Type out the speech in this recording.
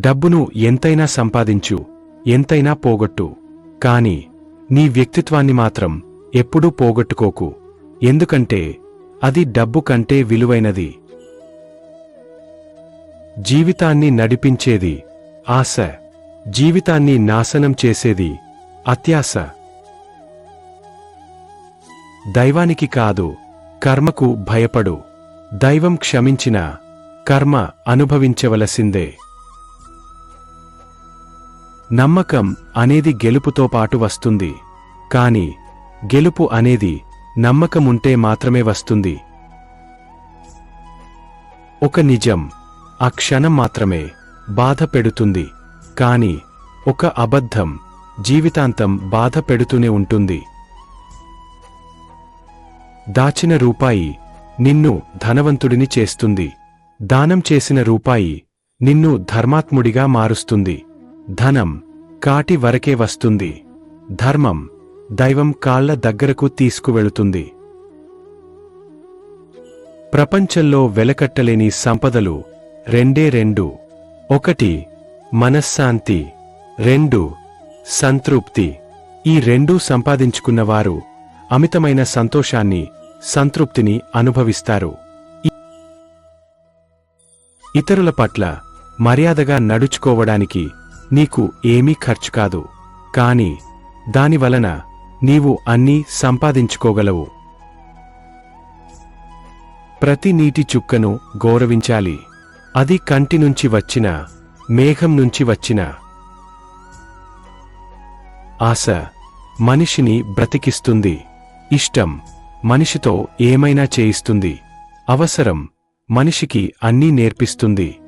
డబ్బును ఎంతైనా సంపాదించు ఎంతైనా పోగొట్టు. కాని నీ వ్యక్తిత్వాన్ని మాత్రం ఎప్పుడూ పోగొట్టుకోకు. ఎందుకంటే అది డబ్బు కంటే విలువైనది. జీవితాన్ని నడిపించేది ఆశ. జీవితాన్ని నాశనం చేసేది అత్యాశ. దైవానికి కాదు కర్మకు భయపడు. దైవం క్షమించిన కర్మ అనుభవించవలసిందే. నమ్మకం అనేది గెలుపుతో పాటు వస్తుంది. కాని గెలుపు అనేది నమ్మకముంటే మాత్రమే వస్తుంది. ఒక నిజం ఆ క్షణం మాత్రమే బాధ పెడుతుంది. కాని ఒక అబద్ధం జీవితాంతం బాధ పెడుతూనే ఉంటుంది. దాచిన రూపాయి నిన్ను ధనవంతుడిని చేస్తుంది. దానం చేసిన రూపాయి నిన్ను ధర్మాత్ముడిగా మారుస్తుంది. ధనం కాటి వరకే వస్తుంది. ధర్మం దైవం కాళ్ళ దగ్గరకు తీసుకువెళుతుంది. ప్రపంచంలో వెలకట్టలేని సంపదలు రెండే రెండు. ఒకటి మనశ్శాంతి. రెండు సంతృప్తి. ఈ రెండూ సంపాదించుకున్నవారు అమితమైన సంతోషాన్ని సంతృప్తిని అనుభవిస్తారు. ఇతరుల పట్ల మర్యాదగా నడుచుకోవడానికి నీకు ఏమీ ఖర్చు కాదు. కాని దానివలన నీవు అన్నీ సంపాదించుకోగలవు. ప్రతి నీటి చుక్కను గౌరవించాలి. అది కంటి నుంచి వచ్చిన మేఘం నుంచి వచ్చిన. ఆశ మనిషిని బ్రతికిస్తుంది. ఇష్టం మనిషితో ఏమైనా చేయిస్తుంది. అవసరం మనిషికి అన్నీ నేర్పిస్తుంది.